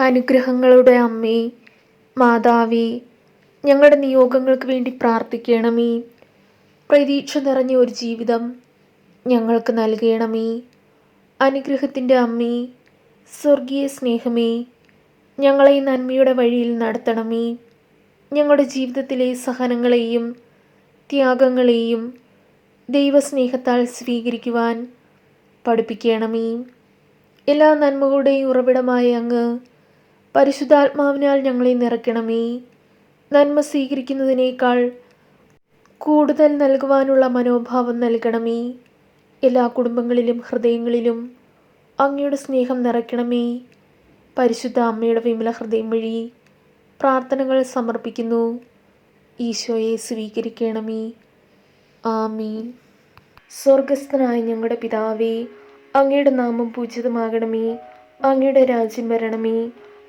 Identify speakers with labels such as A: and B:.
A: അനുഗ്രഹങ്ങളുടെ അമ്മേ മാതാവേ ഞങ്ങളുടെ നിയോഗങ്ങൾക്ക് വേണ്ടി പ്രാർത്ഥിക്കണമേ. പ്രതീക്ഷ നിറഞ്ഞ ഒരു ജീവിതം ഞങ്ങൾക്ക് നൽകണമേ. അനുഗ്രഹത്തിന്റെ അമ്മേ സ്വർഗീയ സ്നേഹമേ ഞങ്ങളെ നന്മയുടെ വഴിയിൽ നടത്തണമേ. ഞങ്ങളുടെ ജീവിതത്തിലെ സഹനങ്ങളെയും ത്യാഗങ്ങളെയും ദൈവസ്നേഹത്താൽ സ്വീകരിക്കുവാൻ പഠിപ്പിക്കണമേ. എല്ലാ നന്മകളുടെയും ഉറവിടമായ അങ്ങ് പരിശുദ്ധാത്മാവിനാൽ ഞങ്ങളെ നിറയ്ക്കണമേ. നന്മ സ്വീകരിക്കുന്നതിനേക്കാൾ കൂടുതൽ നൽകുവാനുള്ള മനോഭാവം നൽകണമേ. എല്ലാ കുടുംബങ്ങളിലും ഹൃദയങ്ങളിലും അങ്ങയുടെ സ്നേഹം നിറയ്ക്കണമേ. പരിശുദ്ധ അമ്മയുടെ വിമല ഹൃദയം വഴി പ്രാർത്ഥനകൾ സമർപ്പിക്കുന്നു. ഈശോയെ സ്വീകരിക്കണമേ. ആമീൻ. സ്വർഗസ്ഥനായ ഞങ്ങളുടെ പിതാവേ അങ്ങയുടെ നാമം പൂജിതമാകണമേ. അങ്ങയുടെ രാജ്യം വരണമേ.